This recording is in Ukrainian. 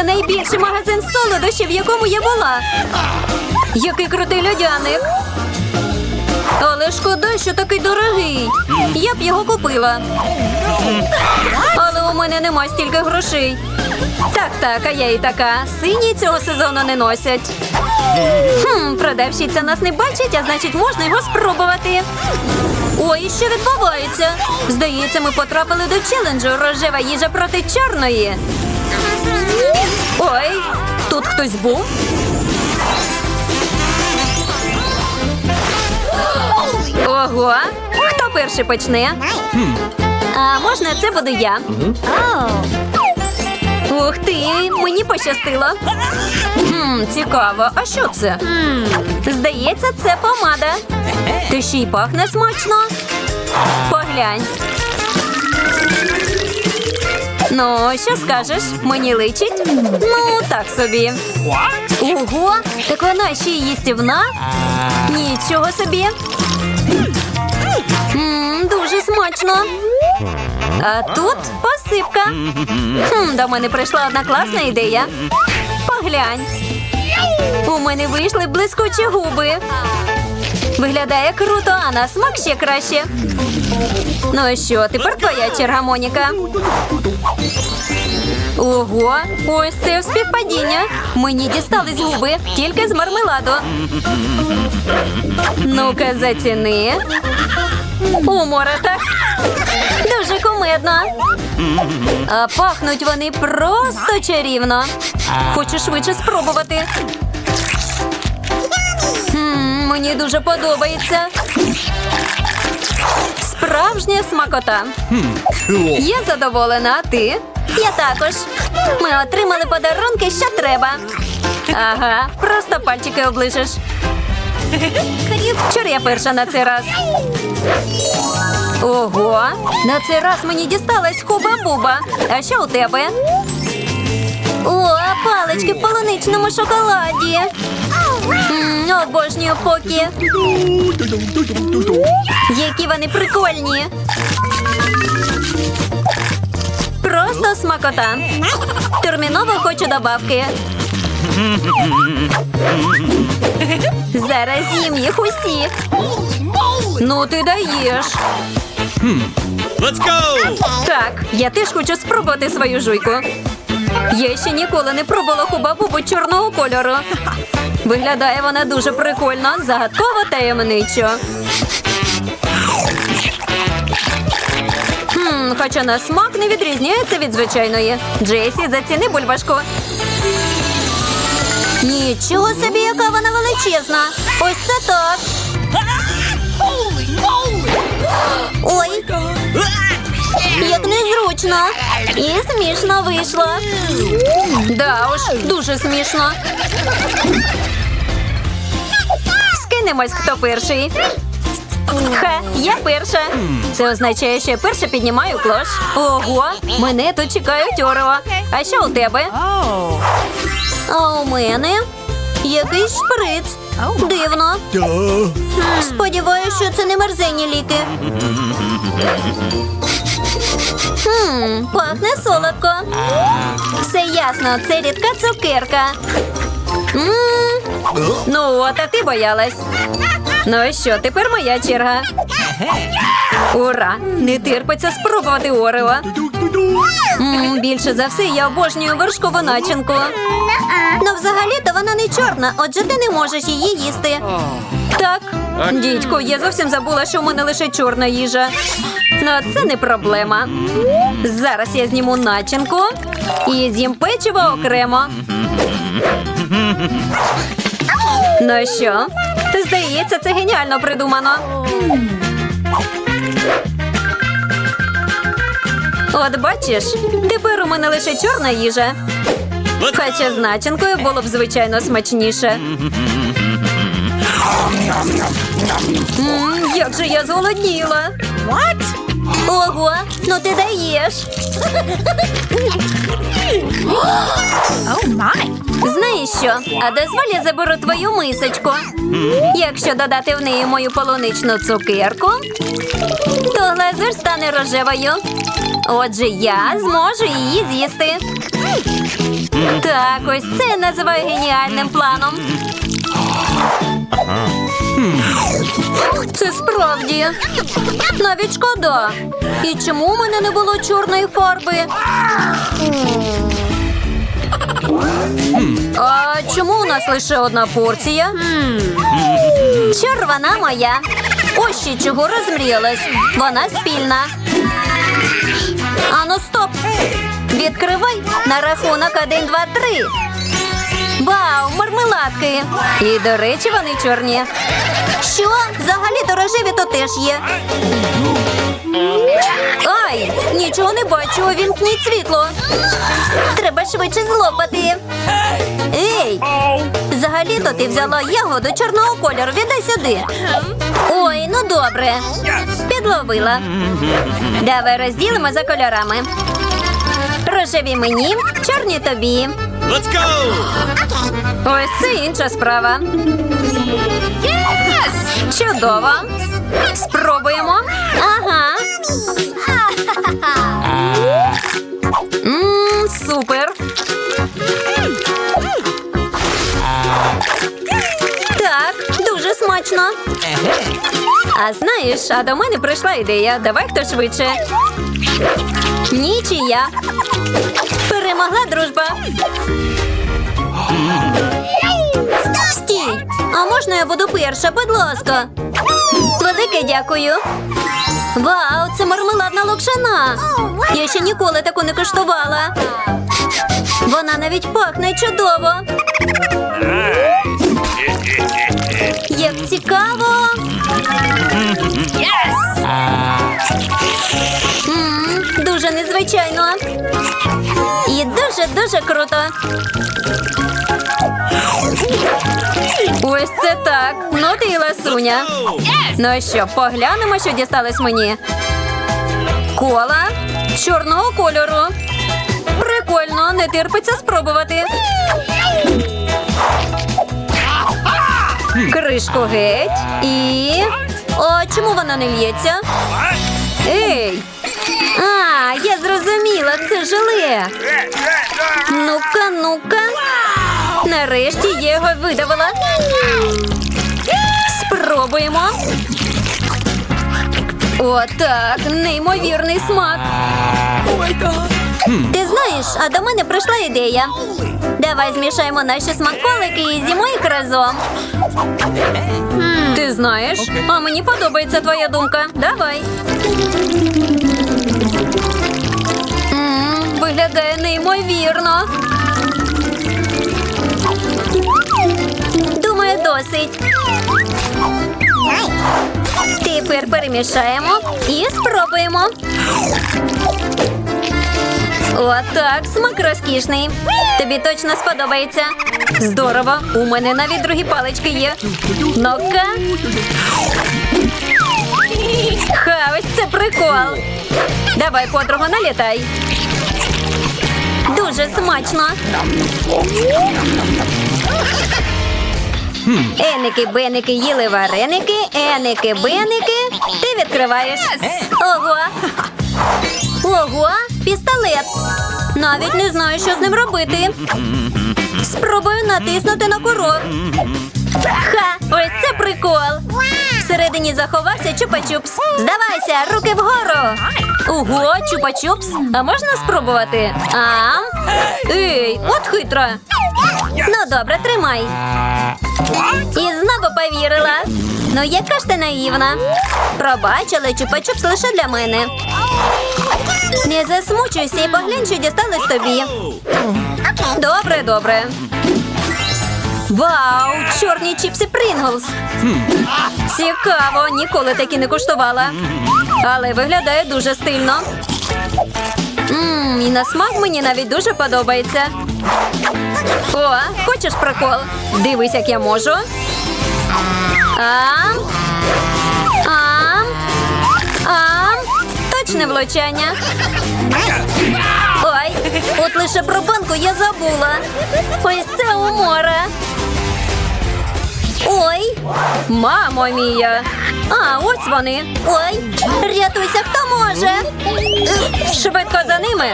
це найбільший магазин солодощів, в якому я була. Який крутий льодяник. Але шкода, що такий дорогий. Я б його купила. Але у мене нема стільки грошей. Так, так, а я і така. Сині цього сезону не носять. Хм, продавщиця нас не бачить, а значить можна його спробувати. Ой, що відбувається? Здається, ми потрапили до челенджу рожева їжа проти чорної. Ой, тут хтось був. Ого, хто перший почне? А можна це буду я? Ух ти, мені пощастило. Хм, цікаво, а що це? Здається, це помада. Та ще й пахне смачно. Поглянь. Ну, що скажеш? Мені личить? Ну, так собі. Ого, так вона ще й їстівна? Нічого собі. Дуже смачно. А тут посипка. До мене прийшла одна класна ідея. Поглянь. У мене вийшли блискучі губи. Виглядає круто, а на смак ще краще. Ну що, тепер твоя черга, Моніка. Ого, ось це співпадіння. Мені дістались губи тільки з мармеладу. Ну-ка, заціни. Умора так. Дуже кумедно. А пахнуть вони просто чарівно. Хочу швидше спробувати. М, мені дуже подобається. Справжня смакота. Я задоволена, а ти? Я також. Ми отримали подарунки, що треба. Ага, просто пальчики оближеш. Чур я перша на цей раз. Ого, на цей раз мені дісталась хуба-буба. А що у тебе? О, палички в полуничному шоколаді. М, Обожнюю поки. Які вони прикольні. Просто смакота. Терміново хочу добавки. Зараз їм їх усі. Ну, ти даєш. Let's go! Так, я теж хочу спробувати свою жуйку. Я ще ніколи не пробувала хубабубу чорного кольору. Виглядає вона дуже прикольно, загадково таємничо. Хм, хоча на смак не відрізняється від звичайної. Джейсі, заціни бульбашку. Нічого собі, яка вона величезна. Ось це так. Ой, як незручно. І смішно вийшло. Да уж, дуже смішно. Скинемось, хто перший. Ха, я перша. Це означає, що я перша піднімаю клош. Ого, мене тут чекають Орео. А що у тебе? А у мене якийсь шприц. Дивно. Сподіваюся, що це не мерзенні ліки. Хм, пахне солодко. Все ясно, це рідка цукерка. м Ну от, а ти боялась. Ну і що, тепер моя черга. Ура! Не терпиться спробувати Орео. М, більше за все я обожнюю вершкову начинку. Ну, взагалі-то вона не чорна, отже ти не можеш її їсти. Так, дідько, я зовсім забула, що в мене лише чорна їжа. Ну, це не проблема. Зараз я зніму начинку і з'їм печиво окремо. Ну що? Здається, це геніально придумано. От бачиш, тепер у мене лише чорна їжа. Хоча з начинкою було б звичайно смачніше. М, як же я зголодніла. What? Ого, ну ти даєш. Oh my. Знаєш що? А дозволь я заберу твою мисочку. Якщо додати в неї мою полуничну цукерку, то глазур стане рожевою. Отже, я зможу її з'їсти. Так, ось це я називаю геніальним планом. Це справді. Навіть шкода. І чому у мене не було чорної фарби? А чому у нас лише одна порція? Червона моя. Ось ще чого розмріялась. Вона спільна. Ану, стоп! Відкривай на рахунок 1, 2, 3. Вау, мармеладки! І, до речі, вони чорні. Що? Взагалі-то рожеві то теж є. Ай, нічого не бачу, увімкніть світло. Треба швидше злопати. Ей! Взагалі-то ти взяла ягоду чорного кольору. Віддай сюди. Ой, ну добре. Підловила. Давай розділимо за кольорами. Рожеві мені, чорні тобі. Let's go! Ось це інша справа. Чудово. Спробуємо. Ага. Мм, супер. Так, дуже смачно. А знаєш, а до мене прийшла ідея. Давай хто швидше. Нічия. Перемогла дружба. Стій! А можна я буду перша, будь ласка? Велике дякую. Вау, це мармеладна локшина. Я ще ніколи таку не куштувала. Вона навіть пахне чудово. Як цікаво. М, Дуже незвичайно. І дуже-дуже круто. Ось це так. Ну ти і ласуня. Ну що, поглянемо, що дісталось мені. Кола чорного кольору. Прикольно, не терпиться спробувати. Кришку геть і. О, чому вона не лється? Ей! А, я зрозуміла, желе. Ну-ка, ну-ка. Нарешті я його видавила. Спробуємо. Отак, неймовірний смак. Ти знаєш, а до мене прийшла ідея. Давай змішаємо наші смаколики і з'їмо їх разом. Ти знаєш, а мені подобається твоя думка. Давай. Виглядає неймовірно. Думаю, досить. Тепер перемішаємо і спробуємо. Отак, смак розкішний. Тобі точно сподобається. Здорово, у мене навіть другі палички є. Ну-ка. Ха, ось це прикол. Давай котрого налітай. Дуже смачно. Еники, беники, їли вареники, еники, беники. Ти відкриваєш. Ого. Ого, пістолет. Навіть не знаю, що з ним робити. Спробую натиснути на курок. Ха, ось це прикол. Всередині заховався чупа-чупс. Здавайся, руки вгору. Ого, чупа-чупс. А можна спробувати? А? Ей, от хитра. Ну добре, тримай. І знову повірила. Ну, яка ж ти наївна. Пробач, але чупа-чупс лише для мене. Не засмучуйся і поглянь, що дісталось тобі. Добре, добре. Вау! Чорні чіпси Принглс. Цікаво, ніколи такі не куштувала. Але виглядає дуже стильно. Мм, і на смак мені навіть дуже подобається. О, хочеш прикол? Дивись, як я можу. Ам. Ам. Ам. Точне влучання. Ой, от лише про банку я забула. Ось це умора. Ой, мамо мія. А, ось вони. Ой, рятуйся, хто може. Швидко за ними.